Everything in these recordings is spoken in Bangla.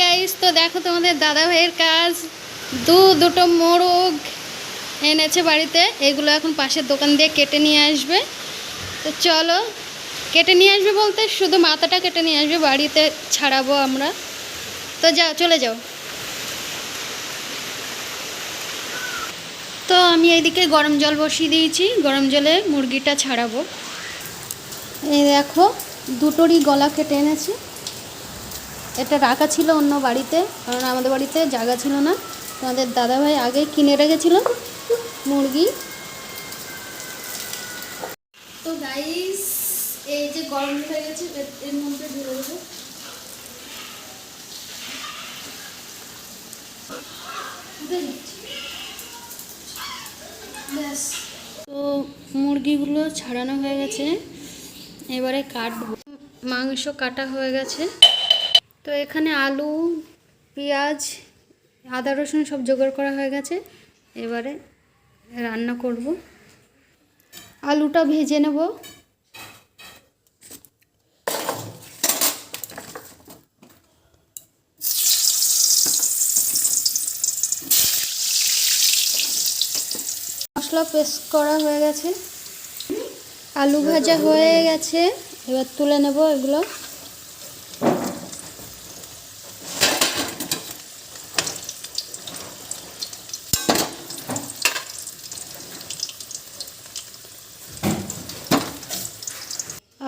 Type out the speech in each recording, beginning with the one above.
গাইস তো দেখো তোমাদের দাদা ভাইয়ের কাজ। দু, দুটো মোরগ এনেছে বাড়িতে। এগুলো এখন পাশের দোকান দিয়ে কেটে নিয়ে আসবে। তো চলো, কেটে নিয়ে আসবে বলতে শুধু মাথাটা কেটে নিয়ে আসবে, বাড়িতে ছাড়াবো আমরা। তো যাও, চলে যাও। তো আমি এইদিকে গরম জল বসিয়ে দিয়েছি। গরম জলে মুরগিটা ছাড়াবো। এই দেখো, দুটোরই গলা কেটে এনেছি। এটা রাখা ছিল অন্য বাড়িতে, কারণ আমাদের বাড়িতে জায়গা ছিল না। তোমাদের দাদাভাই আগে কিনে রেখেছিল মুরগি। তো গাইস এই যে গরম হয়ে গেছে এর- মধ্যে ঢেলে দেবো। তো মুরগিগুলো ছাড়ানো হয়ে গেছে। এবারে কাটবো। মাংস কাটা হয়ে গেছে। তো এখানে আলু, পেঁয়াজ, আদা, রসুন সব জোগাড় করা হয়ে গেছে। এবারে রান্না করব। আলুটা ভেজে নেব। মশলা পেস্ট করা হয়ে গেছে। আলু ভাজা হয়ে গেছে। এবার তুলে নেব এগুলো।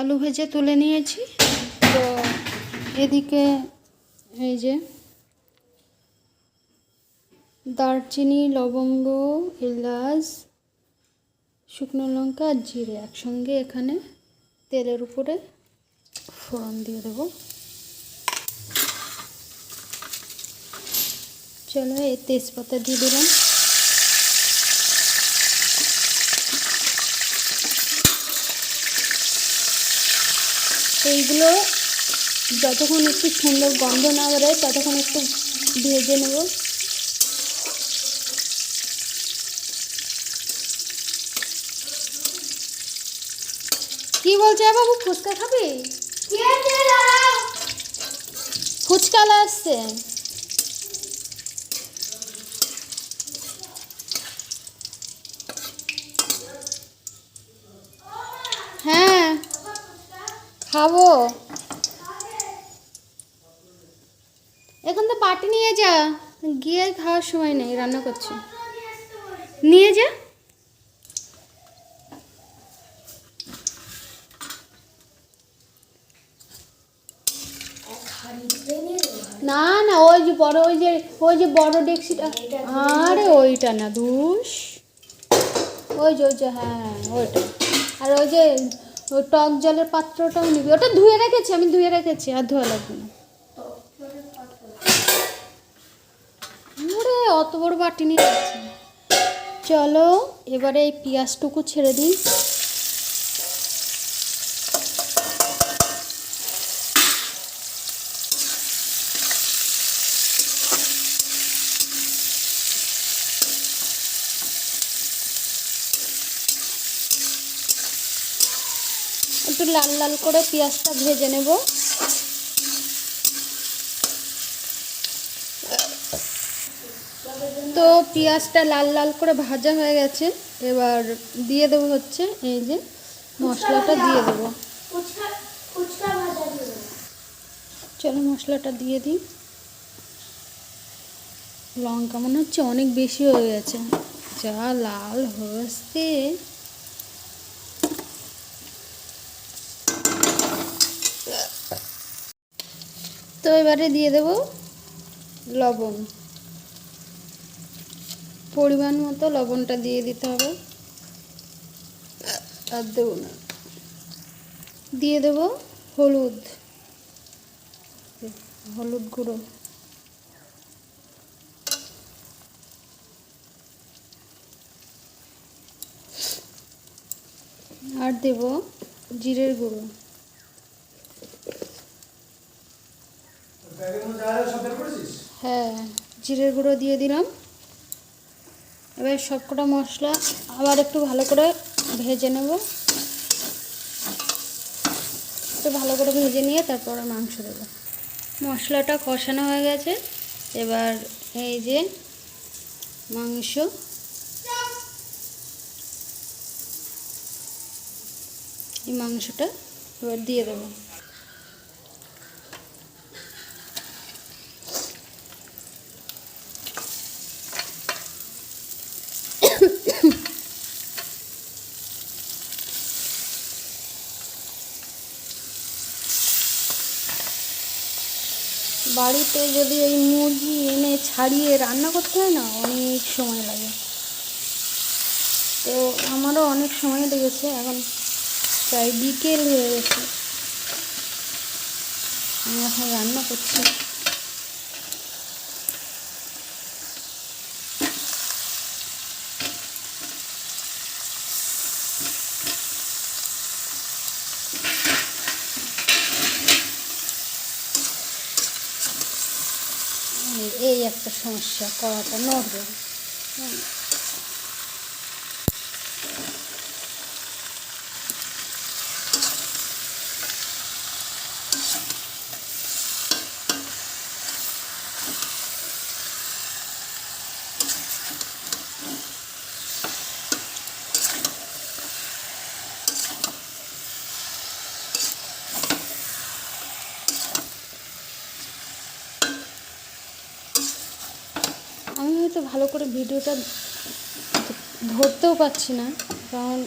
আলু ভেজে তুলে নিয়েছি। তো এদিকে এই যে দারচিনি, লবঙ্গ, এলাচ, শুকনো লঙ্কা আর জিরে একসঙ্গে এখানে তেলের উপরে ফোড়ন দিয়ে দেবো। চলো এই তেজপাতা দিয়ে দিলাম। এইগুলো যতক্ষণ একটু সুন্দর গন্ধ না বেরোয় ততক্ষণ একটু ভেজে নেব। কি বলছে বাবু ফুচকা খাবি? ফুচকালা আসছে হ্যাঁ খাব। এখন তো পার্টি নিয়ে যা। গিয়ে খাওয়ার সময় নেই, রান্না করছি। নিয়ে যা। না না, ওই যে বড়, ওই যে ওই যে বড় ডেক্সিটা আরে, ওইটা না ধুস ওই যে ওই যে হ্যাঁ ওইটা। আর ওই যে ওই টক জলের পাত্রটাও নিবি। ওটা ধুয়ে রেখেছি, আমি ধুয়ে রেখেছি, আর ধোয়া লাগবে না। অত বড় বাটি নিয়ে চলো, এবারে এই পেঁয়াজটুকু ছেড়ে দিই। একটু লাল লাল করে পেঁয়াজটা ভেজে নেব। তো পেঁয়াজটা লাল লাল করে ভাজা হয়ে গেছে। এবার দিয়ে দেবো হচ্ছে এই যে মশলাটা দিয়ে দেবো। চলো মশলাটা দিয়ে দিই। লঙ্কা মনে হচ্ছে অনেক বেশি হয়ে গেছে। যা লাল হয়েছে। তো এবারে দিয়ে দেব লবণ। পরিমাণ মতো লবণটা দিয়ে দিতে হবে। আর দেবো না। দিয়ে দেব হলুদ। হলুদ গুঁড়ো। আর দেব জিরের গুঁড়ো। হ্যাঁ জিরের গুঁড়ো দিয়ে দিলাম। এবার সবকটা মশলা আবার একটু ভালো করে ভেজে নেব। একটু ভালো করে ভেজে নিয়ে তারপরে মাংস দেবো। মশলাটা কষানো হয়ে গেছে। এবার এই যে মাংস। এই মাংসটা এবার দিয়ে দেবো। বাড়িতে যদি এই মুরগি এনে ছাড়িয়ে রান্না করতে হয় না, অনেক সময় লাগে। তো আমারও অনেক সময় লেগেছে, এখন প্রায় বিকেল হয়ে গেছে। আমি এখন রান্না করছি। সমস্যা কড়াটা নড়বে হয়তো ভালো করে ভিডিওটা ধরতেও পারছি না, কারণ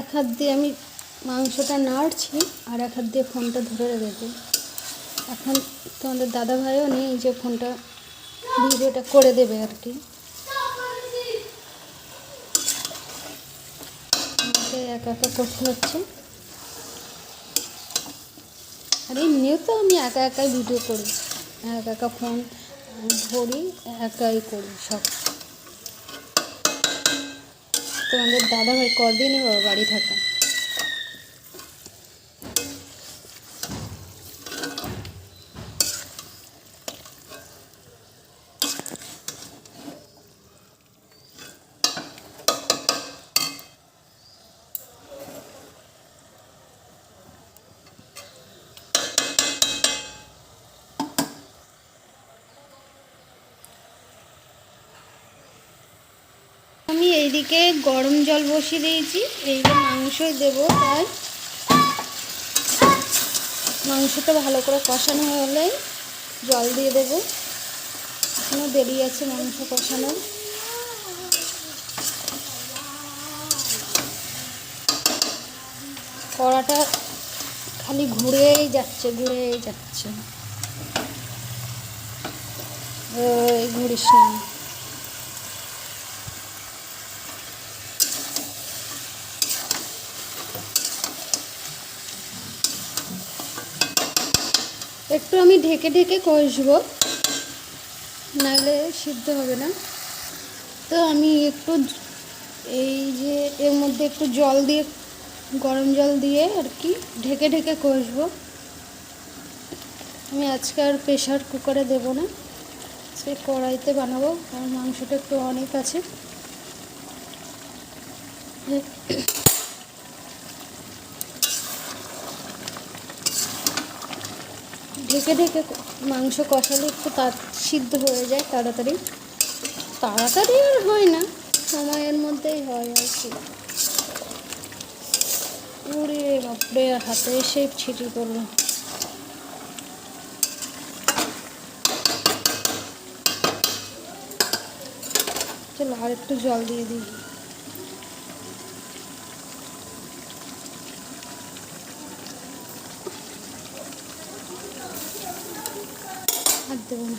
এক হাত দিয়ে আমি মাংসটা নাড়ছি আর এক হাত দিয়ে ফোনটা ধরে রেখেছি। এখন তোমাদের দাদা ভাইও নেই যে ফোনটা ভিডিওটা করে দেবে আর কি। একা একা করতে হচ্ছে। আর এমনিও তো আমি একা একাই ভিডিও করি। একা একা ফোন ধরি, একাই করি সব। তোমাদের দাদা ভাই কদিনই বাবা বাড়ি থাকা আমি এইদিকে গরম জল বসিয়ে দিয়েছি। এই যে মাংসই দেবো তাই। মাংসটা ভালো করে কষানো হলে জল দিয়ে দেবো। এখনও দেরি আছে মাংস কষানোর। কড়াটা খালি ঘুরেই যাচ্ছে ঘুরেই যাচ্ছে। ঘুরিস না। একটু আমি ঢেকে ঢেকে কষবো, নাহলে সিদ্ধ হবে না। তো আমি একটু এই যে এর মধ্যে একটু জল দিয়ে, গরম জল দিয়ে আর কি ঢেকে ঢেকে কষবো। আমি আজকে আর প্রেশার কুকারে দেবো না সে কড়াইতে বানাবো কারণ মাংসটা একটু অনেক আছে। ঢেকে ঢেকে মাংস কষালে একটু তা সিদ্ধ হয়ে যায় তাড়াতাড়ি। তাড়াতাড়ি আর হয় না, সময়ের মধ্যেই হয় আর কি। উড়ে বাপরে হাতে এসে ছিটি করল চলো আর একটু জল দিয়ে দিই। দেবো না।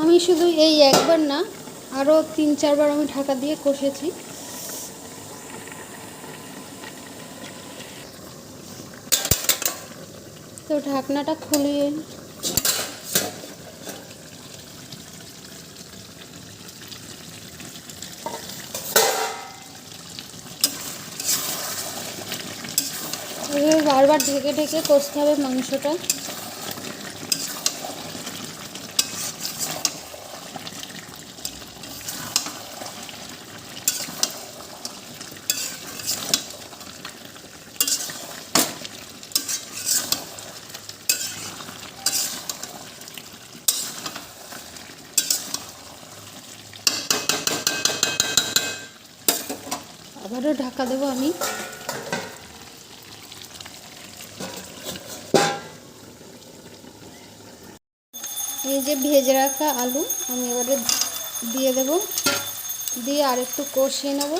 আমি শুধু এই একবার না আরও তিন চারবার আমি ঢাকা দিয়ে কষেছি। ঢাকনাটা খুলিয়ে বারবার ঢেকে ঢেকে কষতে হবে মাংসটা। আবারও ঢাকা দেবো আমি। এই যে ভেজে রাখা আলু, আমি এবারে দিয়ে দেব। দিয়ে আর একটু কষিয়ে নেব।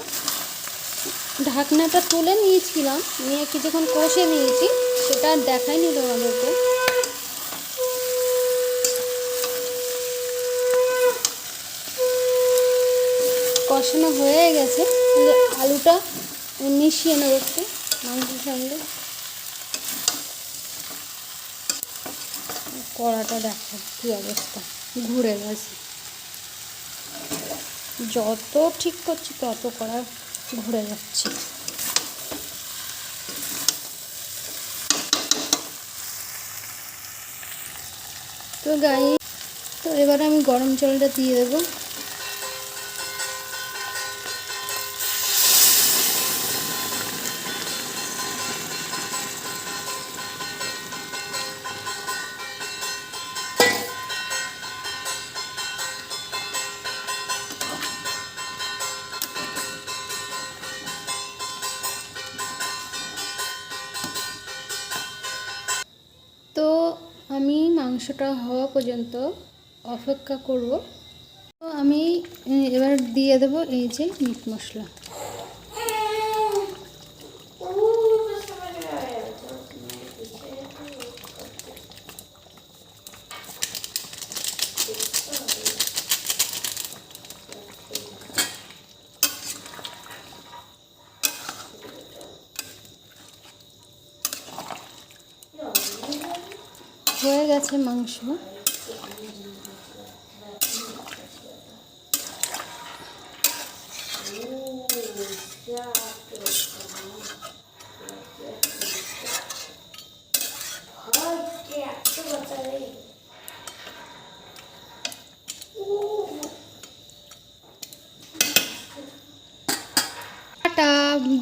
ঢাকনাটা তুলে নিয়েছিলাম, নিয়ে কিছুক্ষণ কষে নিয়েছি, সেটা আর দেখাই দেখাইনি তোমাদেরকে। কষানো হয়ে গেছে। আলুটা মিশিয়ে নেব একটু মাংসের সঙ্গে। কড়াটা দেখো কী অবস্থা, ঘুরে গেছে। যত ঠিক করছি তত কড়া ঘুরে যাচ্ছে। তো গাই তো এবারে আমি গরম জলটা দিয়ে দেবো। মাংসটা হওয়া পর্যন্ত অপেক্ষা করব। তো আমি এবার দিয়ে দেব এই যে মিট মশলা। হয়ে গেছে মাংস।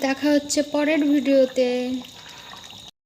দেখা হচ্ছে পরের ভিডিওতে।